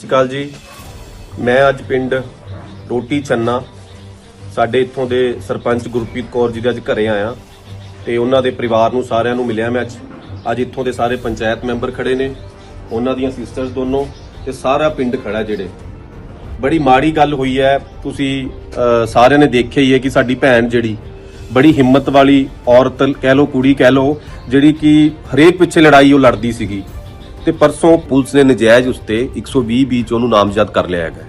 ਸਤਿ ਸ਼੍ਰੀ ਅਕਾਲ ਜੀ, ਮੈਂ ਅੱਜ ਪਿੰਡ ਰੋਟੀ ਚੰਨਾ ਸਾਡੇ ਇੱਥੋਂ ਦੇ ਸਰਪੰਚ ਗੁਰਪ੍ਰੀਤ ਕੌਰ ਜੀ ਦੇ ਅੱਜ ਘਰੇ ਆਇਆ ਤੇ ਉਹਨਾਂ ਦੇ ਪਰਿਵਾਰ ਨੂੰ ਸਾਰਿਆਂ ਨੂੰ ਮਿਲਿਆ ਮੈਂ ਅੱਜ। ਅੱਜ ਇੱਥੋਂ ਦੇ ਸਾਰੇ ਪੰਚਾਇਤ ਮੈਂਬਰ ਖੜੇ ਨੇ, ਉਹਨਾਂ ਦੀਆਂ ਸਿਸਟਰਸ ਦੋਨੋਂ ਤੇ ਸਾਰਾ ਪਿੰਡ ਖੜਾ ਜਿਹੜੇ। ਬੜੀ ਮਾੜੀ ਗੱਲ ਹੋਈ ਹੈ, ਤੁਸੀਂ ਸਾਰਿਆਂ ਨੇ ਦੇਖਿਆ ਹੀ ਹੈ ਕਿ ਸਾਡੀ ਭੈਣ ਜਿਹੜੀ ਬੜੀ ਹਿੰਮਤ ਵਾਲੀ ਔਰਤ, ਕਹਿ ਲੋ ਕੁੜੀ, ਕਹਿ ਲੋ ਜਿਹੜੀ ਕਿ ਹਰੇਕ ਪਿੱਛੇ ਲੜਾਈ ਉਹ ਲੜਦੀ ਸੀਗੀ। ਤੇ ਪਰਸੋਂ ਪੁਲਿਸ ਨੇ ਨਜਾਇਜ਼ ਉਸਤੇ 120 ਬੀ ਚ ਉਹਨੂੰ ਨਾਮਜ਼ਦ ਕਰ ਲਿਆ ਹੈਗਾ।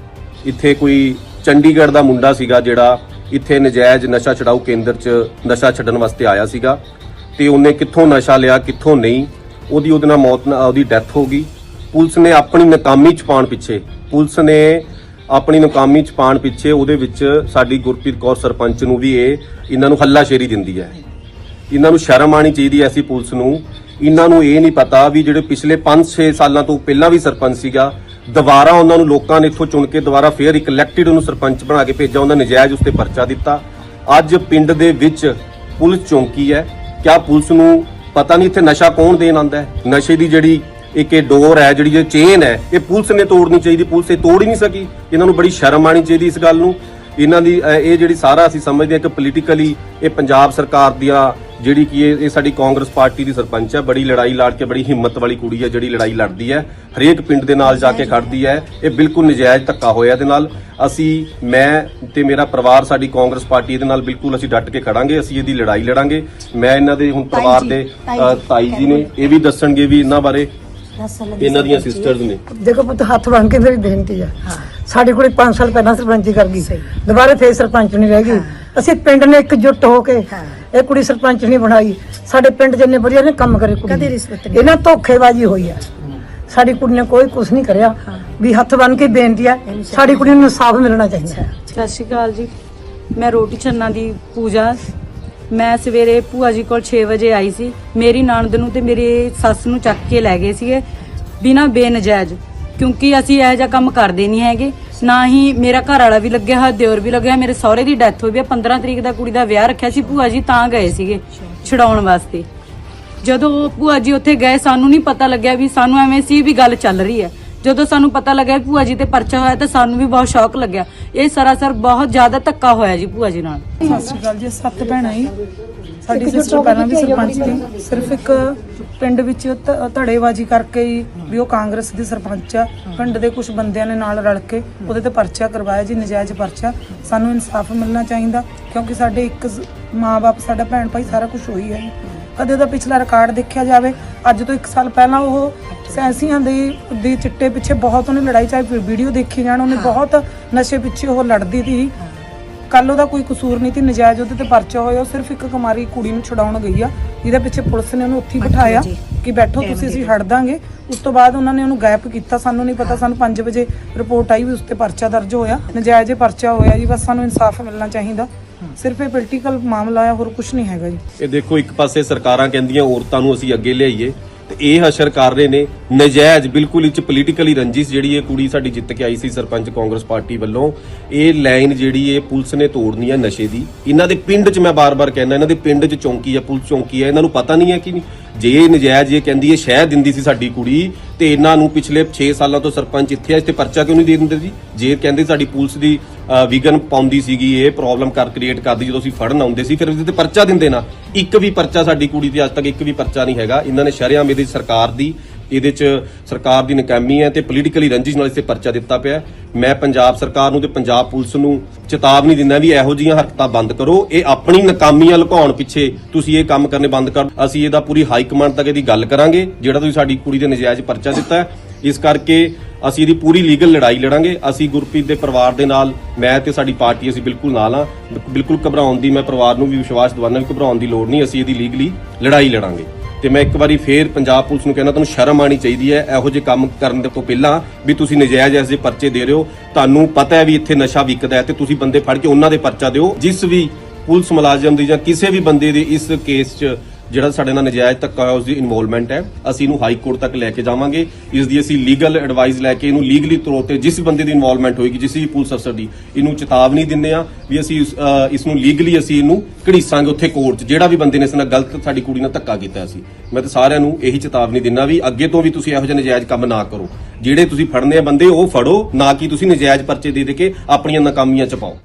ਇੱਥੇ ਕੋਈ ਚੰਡੀਗੜ੍ਹ ਦਾ ਮੁੰਡਾ ਸੀਗਾ ਜਿਹੜਾ ਇੱਥੇ ਨਜਾਇਜ਼ ਨਸ਼ਾ ਛਡਾਊ ਕੇਂਦਰ 'ਚ ਨਸ਼ਾ ਛੱਡਣ ਵਾਸਤੇ ਆਇਆ ਸੀਗਾ ਤੇ ਉਹਨੇ ਕਿੱਥੋਂ ਨਸ਼ਾ ਲਿਆ, ਕਿੱਥੋਂ ਨਹੀਂ, ਉਹਦੀ ਉਹਦੇ ਨਾਲ ਮੌਤ ਨਾਲ ਉਹਦੀ ਡੈਥ ਹੋ ਗਈ। ਪੁਲਿਸ ਨੇ ਆਪਣੀ ਨਾਕਾਮੀ ਚ ਪਾਉਣ ਪਿੱਛੇ, ਪੁਲਿਸ ਨੇ ਆਪਣੀ ਨਾਕਾਮੀ ਚ ਪਾਉਣ ਪਿੱਛੇ ਉਹਦੇ ਵਿੱਚ ਸਾਡੀ ਗੁਰਪ੍ਰੀਤ ਕੌਰ ਸਰਪੰਚ ਨੂੰ ਵੀ ਇਹ ਇਹਨਾਂ ਨੂੰ ਹੱਲਾਸ਼ੇਰੀ ਦਿੰਦੀ ਹੈ। ਇਹਨਾਂ ਨੂੰ ਸ਼ਰਮ ਆਣੀ ਚਾਹੀਦੀ ਐ ਐਸੀ ਪੁਲਿਸ ਨੂੰ ਇਹਨਾਂ ਨੂੰ ਇਹ ਨਹੀਂ ਪਤਾ ਵੀ ਜਿਹੜੇ ਪਿਛਲੇ 5-6 ਸਾਲਾਂ ਤੋਂ ਪਹਿਲਾਂ ਵੀ ਸਰਪੰਚ ਸੀਗਾ, ਦੁਬਾਰਾ ਉਹਨਾਂ ਨੂੰ ਲੋਕਾਂ ਨੇ ਇੱਥੋਂ ਚੁਣ ਕੇ ਦੁਬਾਰਾ ਫੇਰ ਇੱਕ ਇਲੈਕਟਿਡ ਉਹਨੂੰ ਸਰਪੰਚ ਬਣਾ ਕੇ ਭੇਜਿਆ ਉਹਨਾਂ ਨਜਾਇਜ਼ ਉਸਤੇ ਪਰਚਾ ਦਿੱਤਾ। ਅੱਜ ਪਿੰਡ ਦੇ ਵਿੱਚ ਪੁਲਿਸ ਚੌਂਕੀ ਹੈ। ਕਿਆ ਪੁਲਿਸ ਨੂੰ ਪਤਾ ਨਹੀਂ ਇੱਥੇ ਨਸ਼ਾ ਕੌਣ ਦੇਣ ਆਂਦਾ ਹੈ? ਨਸ਼ੇ ਦੀ ਜਿਹੜੀ ਇੱਕ ਇਹ ਡੋਰ ਹੈ, ਜਿਹੜੀ ਇਹ ਚੇਨ ਹੈ, ਇਹ ਪੁਲਿਸ ਨੇ ਤੋੜਨੀ ਚਾਹੀਦੀ, ਪੁਲਿਸ ਇਹ ਤੋੜ ਹੀ ਨਹੀਂ ਸਕੀ। ਇਹਨਾਂ ਨੂੰ ਬੜੀ ਸ਼ਰਮ ਆਣੀ ਚਾਹੀਦੀ ਇਸ ਗੱਲ ਨੂੰ। ਇਹਨਾਂ ਦੀ ਇਹ ਜਿਹੜੀ ਸਾਰਾ ਅਸੀਂ ਸਮਝਦੇ ਹਾਂ ਕਿ ਪੋਲੀਟੀਕਲੀ ਇਹ ਪੰਜਾਬ ਸਰਕਾਰ ਦੀਆਂ ਜਿਹੜੀ ਕਿ ਇਹ ਇਹ ਸਾਡੀ ਕਾਂਗਰਸ ਪਾਰਟੀ ਦੀ ਸਰਪੰਚ ਹੈ ਬੜੀ ਲੜਾਈ ਲੜ ਕੇ ਬੜੀ ਹਿੰਮਤ ਵਾਲੀ ਕੁੜੀ ਹੈ ਜਿਹੜੀ ਲੜਾਈ ਲੜਦੀ ਹੈ ਹਰੇਕ ਪਿੰਡ ਦੇ ਨਾਲ ਜਾ ਕੇ ਖੜਦੀ ਹੈ ਇਹ ਬਿਲਕੁਲ ਨਜਾਇਜ਼ ਧੱਕਾ ਹੋਇਆ ਇਹਦੇ ਨਾਲ। ਅਸੀਂ ਮੈਂ ਤੇ ਮੇਰਾ ਪਰਿਵਾਰ ਸਾਡੀ ਕਾਂਗਰਸ ਪਾਰਟੀ ਇਹਦੇ ਨਾਲ ਬਿਲਕੁਲ ਅਸੀਂ ਡਟ ਕੇ ਖੜਾਂਗੇ ਅਸੀਂ ਇਹਦੀ ਲੜਾਈ ਲੜਾਂਗੇ। ਮੈਂ ਇਹਨਾਂ ਦੇ ਹੁਣ ਪਰਿਵਾਰ ਦੇ ਤਾਈ ਜੀ ਨੇ ਇਹ ਵੀ ਦੱਸਣਗੇ ਵੀ ਇਹਨਾਂ ਬਾਰੇ ਇਹਨਾਂ ਦੀਆਂ ਸਿਸਟਰਸ ਨੇ। ਦੇਖੋ ਪੁੱਤ ਹੱਥ ਬਣ ਕੇ ਮੇਰੀ ਬੇਨਤੀ ਆ। ਸਾਡੀ ਕੁੜੀ 5 ਸਾਲ ਪਹਿਲਾਂ ਸਰਪੰਚੀ ਕਰ ਗਈ। ਦੁਬਾਰਾ ਫੇਰ ਸਰਪੰਚ ਨਹੀਂ ਰਹਿ ਗਈ। ਅਸੀਂ ਪਿੰਡ ਨੇ ਇਕਜੁੱਟ ਹੋ ਕੇ ਇਹ ਕੁੜੀ ਸਰਪੰਚ ਨਹੀਂ ਬਣਾਈ। ਸਾਡੇ ਪਿੰਡ ਜਿੰਨੇ ਵਧੀਆ ਨੇ ਕੰਮ ਕਰੇ ਕੁੜੀ ਕਦੇ। ਰਿਸ਼ਵਤ ਨਹੀਂ। ਇਹਨਾਂ ਧੋਖੇਬਾਜ਼ੀ ਹੋਈ ਆ। ਸਾਡੀ ਕੁੜੀ ਨੇ ਕੋਈ ਕੁਝ ਨਹੀਂ ਕਰਿਆ। ਵੀ ਹੱਥ ਬਣ ਕੇ ਬੇਨਤੀ ਆ ਸਾਡੀ ਕੁੜੀ ਨੂੰ ਇਨਸਾਫ ਮਿਲਣਾ ਚਾਹੀਦਾ। ਸਤਿ ਸ਼੍ਰੀ ਅਕਾਲ ਜੀ। ਮੈਂ ਰੋਟੀ ਛੰਨਾ ਦੀ ਪੂਜਾ। ਮੈਂ ਸਵੇਰੇ ਭੂਆ ਜੀ ਕੋਲ 6 ਵਜੇ ਆਈ ਸੀ। ਮੇਰੀ ਨਣਦ ਨੂੰ ਤੇ ਮੇਰੀ ਸੱਸ ਨੂੰ ਚੱਕ ਕੇ ਲੈ ਗਏ ਸੀਗੇ। ਬਿਨਾਂ ਬੇਨਜਾਇਜ਼। ਕਿਉਂਕਿ ਅਸੀਂ ਇਹੋ ਜਿਹਾ ਕੰਮ ਕਰਦੇ ਨਹੀਂ ਹੈਗੇ। ਨਾ ਹੀ ਮੇਰਾ ਘਰ ਵਾਲਾ ਵੀ ਲੱਗਿਆ ਹੋਇਆ ਦਿਓਰ ਵੀ ਲੱਗਿਆ ਮੇਰੇ ਸਹੁਰੇ ਦੀ ਡੈਥ ਹੋਈ ਵੀ ਆ 15 ਤਰੀਕ ਦਾ ਕੁੜੀ ਦਾ ਵਿਆਹ ਰੱਖਿਆ ਸੀ ਭੂਆ ਜੀ ਤਾਂ ਗਏ ਸੀਗੇ ਛਡਾਉਣ ਵਾਸਤੇ। ਜਦੋਂ ਭੂਆ ਜੀ ਉੱਥੇ ਗਏ ਸਾਨੂੰ ਨਹੀਂ ਪਤਾ ਲੱਗਿਆ ਵੀ ਸਾਨੂੰ ਐਵੇਂ ਸੀ ਵੀ ਗੱਲ ਚੱਲ ਰਹੀ ਹੈ। ਜਦੋਂ ਸਾਨੂੰ ਪਤਾ ਲੱਗਿਆ ਕਿ ਭੂਆ ਜੀ ਤੇ ਪਰਚਾ ਹੋਇਆ ਤਾਂ ਸਾਨੂੰ ਵੀ ਬਹੁਤ ਸ਼ੌਕ ਲੱਗਿਆ। ਇਹ ਸਰਾਸਰ ਬਹੁਤ ਜ਼ਿਆਦਾ ਧੱਕਾ ਹੋਇਆ ਜੀ ਭੂਆ ਜੀ ਨਾਲ। ਸਤਿ ਸ਼੍ਰੀ ਅਕਾਲ ਜੀ ਸੱਤ ਭੈਣਾਂ ਹੀ ਸਾਡੀ ਸਿਸਟਰ ਪਹਿਲਾਂ ਵੀ ਸਰਪੰਚ ਸੀ ਸਿਰਫ ਇੱਕ ਪਿੰਡ ਵਿੱਚ ਧੜੇਬਾਜ਼ੀ ਕਰਕੇ ਹੀ ਵੀ ਉਹ ਕਾਂਗਰਸ ਦੀ ਸਰਪੰਚ ਆ। ਪਿੰਡ ਦੇ ਕੁਝ ਬੰਦਿਆਂ ਨੇ ਨਾਲ ਰਲ ਕੇ ਉਹਦੇ ਤੇ ਪਰਚਾ ਕਰਵਾਇਆ ਜੀ ਨਜਾਇਜ਼ ਪਰਚਾ। ਸਾਨੂੰ ਇਨਸਾਫ ਮਿਲਣਾ ਚਾਹੀਦਾ ਕਿਉਂਕਿ ਸਾਡੇ ਇੱਕ ਮਾਪੇ ਸਾਡਾ ਭੈਣ ਭਾਈ ਸਾਰਾ ਕੁਝ ਹੋਈ ਹੈ। ਕਦੇ ਉਹਦਾ ਪਿਛਲਾ ਰਿਕਾਰਡ ਦੇਖਿਆ ਜਾਵੇ ਅੱਜ ਤੋਂ 1 ਸਾਲ ਪਹਿਲਾਂ ਉਹ ਸੈਂਸੀਆਂ ਦੇ ਦੇ ਚਿੱਟੇ ਪਿੱਛੇ ਬਹੁਤ ਉਹਨੇ ਲੜਾਈ ਚਾਹੀ ਵੀਡੀਓ ਦੇਖੀ ਜਾਣ ਉਹਨੇ ਬਹੁਤ ਨਸ਼ੇ ਪਿੱਛੇ ਉਹ ਲੜਦੀ ਸੀ ਕੱਲ ਉਹਦਾ ਕੋਈ ਕਸੂਰ ਨਹੀਂ ਸੀ ਨਜਾਇਜ਼ ਉਹਦੇ ਤੇ ਪਰਚਾ ਹੋਇਆ ਉਹ ਸਿਰਫ ਇੱਕ ਕੁਮਾਰੀ ਕੁੜੀ ਨੂੰ ਛਡਾਉਣ ਗਈ ਆ। ਜਿਹਦੇ ਪਿੱਛੇ ਪੁਲਿਸ ਨੇ ਉਹਨੂੰ ਉੱਥੇ ਹੀ ਬਿਠਾਇਆ ਕਿ ਬੈਠੋ ਤੁਸੀਂ ਅਸੀਂ ਹਟ ਦਾਂਗੇ। ਉਸ ਤੋਂ ਬਾਅਦ ਉਹਨਾਂ ਨੇ ਉਹਨੂੰ ਗਾਇਬ ਕੀਤਾ। ਸਾਨੂੰ ਨਹੀਂ ਪਤਾ ਸਾਨੂੰ 5 ਵਜੇ ਰਿਪੋਰਟ ਆਈ ਵੀ ਉਸ ਤੇ ਪਰਚਾ ਦਰਜ ਹੋਇਆ। ਨਜਾਇਜ਼ ਹੀ ਪਰਚਾ ਹੋਇਆ ਜੀ ਬਸ ਸਾਨੂੰ ਇਨਸਾਫ ਮਿਲਣਾ ਚਾਹੀਦਾ। ਸਿਰਫ ਇਹ ਪੋਲੀਟੀਕਲ ਮਾਮਲਾ ਆ ਹੋਰ ਕੁਝ ਨਹੀਂ ਹੈਗਾ ਜੀ। ਇਹ ਦੇਖੋ ਇੱਕ ਪਾਸੇ ਸਰਕਾਰਾਂ ਕਹਿੰਦੀਆਂ ਔਰਤਾਂ ਨੂੰ ਅਸੀਂ ਅੱਗੇ ਲਿਆਈਏ। ਤੇ ਇਹ ਹਸ਼ਰ ਕਰ ਰਹੇ ਨੇ। ਨਜਾਇਜ਼ ਬਿਲਕੁਲ ਇੱਚ ਪੋਲੀਟੀਕਲੀ ਰੰਜਿਸ਼ ਜਿਹੜੀ ਇਹ ਕੁੜੀ ਸਾਡੀ ਜਿੱਤ ਕੇ ਆਈ ਸੀ ਸਰਪੰਚ ਕਾਂਗਰਸ ਪਾਰਟੀ ਵੱਲੋਂ, ਇਹ ਲਾਈਨ ਜਿਹੜੀ ਇਹ ਪੁਲਿਸ ਨੇ ਤੋੜਨੀ ਹੈ ਨਸ਼ੇ ਦੀ। ਇਹਨਾਂ ਦੇ ਪਿੰਡ 'ਚ ਮੈਂ ਬਾਰ-ਬਾਰ ਕਹਿੰਦਾ, ਇਹਨਾਂ ਦੇ ਪਿੰਡ 'ਚ ਚੌਂਕੀ ਹੈ ਪੁਲਿਸ ਚੌਂਕੀ ਹੈ ਇਹਨਾਂ ਨੂੰ ਪਤਾ ਨਹੀਂ ਹੈ ਕਿ ਨਹੀਂ। ਜੇ ਇਹ ਨਜਾਇਜ਼ ਇਹ ਕਹਿੰਦੀ ਹੈ ਸ਼ਹਿ ਦਿੰਦੀ ਸੀ ਸਾਡੀ ਕੁੜੀ ਤੇ ਇਹਨਾਂ ਨੂੰ ਪਿਛਲੇ 6 ਸਾਲਾਂ ਤੋਂ ਸਰਪੰਚ ਇੱਥੇ ਆ ਇਸ ਪਰਚਾ ਕਿਉਂ ਨਹੀਂ ਦੇ ਦਿੰਦੇ ਜੀ? ਜੇ ਕਹਿੰਦੇ ਸਾਡੀ ਪੁਲਿਸ ਦੀ ਅ, ਵਿਗਨ ਪਾਉਂਦੀ ਸੀਗੀ ਇਹ ਪ੍ਰੋਬਲਮ ਕਰ ਕ੍ਰੀਏਟ ਕਰਦੀ ਜਦੋਂ ਅਸੀਂ ਫੜਨ ਆਉਂਦੇ ਸੀ ਫਿਰ ਉਹਦੇ ਤੇ ਪਰਚਾ ਦਿੰਦੇ ਨਾ। ਇੱਕ ਵੀ ਪਰਚਾ ਸਾਡੀ ਕੁੜੀ ਤੇ ਅੱਜ ਤੱਕ ਇੱਕ ਵੀ ਪਰਚਾ ਨਹੀਂ ਹੈਗਾ। ਇਹਨਾਂ ਨੇ ਸ਼ਰਿਆਮ ਇਹਦੀ ਸਰਕਾਰ ਦੀ ਇਹਦੇ 'ਚ ਸਰਕਾਰ ਦੀ ਨਕਾਮੀ ਹੈ ਤੇ ਪੋਲੀਟੀਕਲੀ ਰੰਜਿਸ਼ ਨਾਲ ਇਸ ਤੇ ਪਰਚਾ ਦਿੱਤਾ ਪਿਆ ਮੈਂ ਪੰਜਾਬ ਸਰਕਾਰ ਨੂੰ ਤੇ ਪੰਜਾਬ ਪੁਲਿਸ ਨੂੰ ਚੇਤਾਵਨੀ ਦਿੰਦਾ ਵੀ ਇਹੋ ਜਿਹੀਆਂ ਹਰਕਤਾਂ ਬੰਦ ਕਰੋ। ਇਹ ਆਪਣੀ ਨਕਾਮੀਆਂ ਲੁਕਾਉਣ ਪਿੱਛੇ ਤੁਸੀਂ ਇਹ ਕੰਮ ਕਰਨੇ ਬੰਦ ਕਰ ਅਸੀਂ ਇਹਦਾ ਪੂਰੀ ਹਾਈ ਕਮਾਂਡ ਤੱਕ ਇਹਦੀ ਗੱਲ ਕਰਾਂਗੇ, ਜਿਹੜਾ ਤੁਸੀਂ ਸਾਡੀ ਕੁੜੀ ਦੇ ਨਜਾਇਜ਼ ਪਰਚਾ ਦਿੱਤਾ ਇਸ ਕਰਕੇ ਅਸੀਂ ਇਹਦੀ ਪੂਰੀ ਲੀਗਲ ਲੜਾਈ ਲੜਾਂਗੇ। ਅਸੀਂ ਗੁਰਪ੍ਰੀਤ ਦੇ ਪਰਿਵਾਰ ਦੇ ਨਾਲ, ਮੈਂ ਤੇ ਸਾਡੀ ਪਾਰਟੀ ਅਸੀਂ ਬਿਲਕੁਲ ਨਾਲ ਆ ਬਿਲਕੁਲ ਘਬਰਾਉਣ ਦੀ ਮੈਂ ਪਰਿਵਾਰ ਨੂੰ ਵੀ ਵਿਸ਼ਵਾਸ ਦਿਵਾਉਣਾ ਵੀ ਘਬਰਾਉਣ ਦੀ ਲੋੜ ਨਹੀਂ, ਅਸੀਂ ਇਹਦੀ ਲੀਗਲੀ ਲੜਾਈ ਲੜਾਂਗੇ। ਤੇ ਮੈਂ ਇੱਕ ਵਾਰੀ ਫੇਰ ਪੰਜਾਬ ਪੁਲਿਸ ਨੂੰ ਕਹਿੰਦਾ, ਤੁਹਾਨੂੰ ਸ਼ਰਮ ਆਣੀ ਚਾਹੀਦੀ ਹੈ, ਇਹੋ ਜਿਹੇ ਕੰਮ ਕਰਨ ਦੇ ਤੋਂ ਪਹਿਲਾਂ ਵੀ ਤੁਸੀਂ ਨਜਾਇਜ਼ ਐਸੇ ਪਰਚੇ ਦੇ ਰਹੇ ਹੋ। ਤੁਹਾਨੂੰ ਪਤਾ ਹੈ ਵੀ ਇੱਥੇ ਨਸ਼ਾ ਵਿਕਦਾ ਹੈ ਤੇ ਤੁਸੀਂ ਬੰਦੇ ਫੜ ਕੇ ਉਹਨਾਂ ਦੇ ਪਰਚਾ ਦਿਓ। ਜਿਸ ਵੀ ਪੁਲਿਸ ਮੁਲਾਜ਼ਮ ਦੀ ਜਾਂ ਕਿਸੇ ਵੀ ਬੰਦੇ ਦੀ ਇਸ ਕੇਸ 'ਚ ਜਿਹੜਾ ਸਾਡੇ ਨਾਲ ਨਜਾਇਜ਼ ਧੱਕਾ ਹੋਇਆ ਉਸ ਦੀ ਇਨਵੋਲਵਮੈਂਟ ਹੈ। ਅਸੀਂ ਇਹਨੂੰ ਹਾਈ ਕੋਰਟ ਤੱਕ ਲੈ ਕੇ ਜਾਵਾਂਗੇ। ਇਸ ਦੀ ਅਸੀਂ ਲੀਗਲ ਐਡਵਾਈਸ ਲੈ ਕੇ ਇਹਨੂੰ ਲੀਗਲੀ ਤੌਰ ਤੇ ਜਿਸ ਬੰਦੇ ਦੀ ਇਨਵੋਲਵਮੈਂਟ ਹੋਏਗੀ ਜਿਸ ਵੀ ਪੁਲਿਸ ਅਫਸਰ ਦੀ ਇਹਨੂੰ ਚੇਤਾਵਨੀ ਦਿੰਦੇ ਆ ਵੀ ਅਸੀਂ ਇਸ, ਅਹ, ਨੂੰ ਲੀਗਲੀ ਅਸੀਂ ਇਹਨੂੰ ਘੜੀਸਾਂਗੇ ਉੱਥੇ ਕੋਰਟ 'ਚ। ਜਿਹੜਾ ਵੀ ਬੰਦੇ ਨੇ ਇਸ ਨਾਲ ਗਲਤ ਸਾਡੀ ਕੁੜੀ ਨਾਲ ਧੱਕਾ ਕੀਤਾ ਸੀ। ਮੈਂ ਤਾਂ ਸਾਰਿਆਂ ਨੂੰ ਇਹੀ ਚੇਤਾਵਨੀ ਦਿੰਦਾ ਵੀ ਅੱਗੇ ਤੋਂ ਵੀ ਤੁਸੀਂ ਇਹੋ ਜਿਹੇ ਨਜਾਇਜ਼ ਕੰਮ ਨਾ ਕਰੋ। ਜਿਹੜੇ ਤੁਸੀਂ ਫੜਨੇ ਆ ਬੰਦੇ ਉਹ ਫੜੋ। ਨਾ ਕਿ ਤੁਸੀਂ ਨਜਾਇਜ਼ ਪਰਚੇ ਦੇ ਦੇ ਕੇ ਆਪਣੀਆਂ ਨਾਕਾਮੀਆਂ ਚ ਪਾਓ।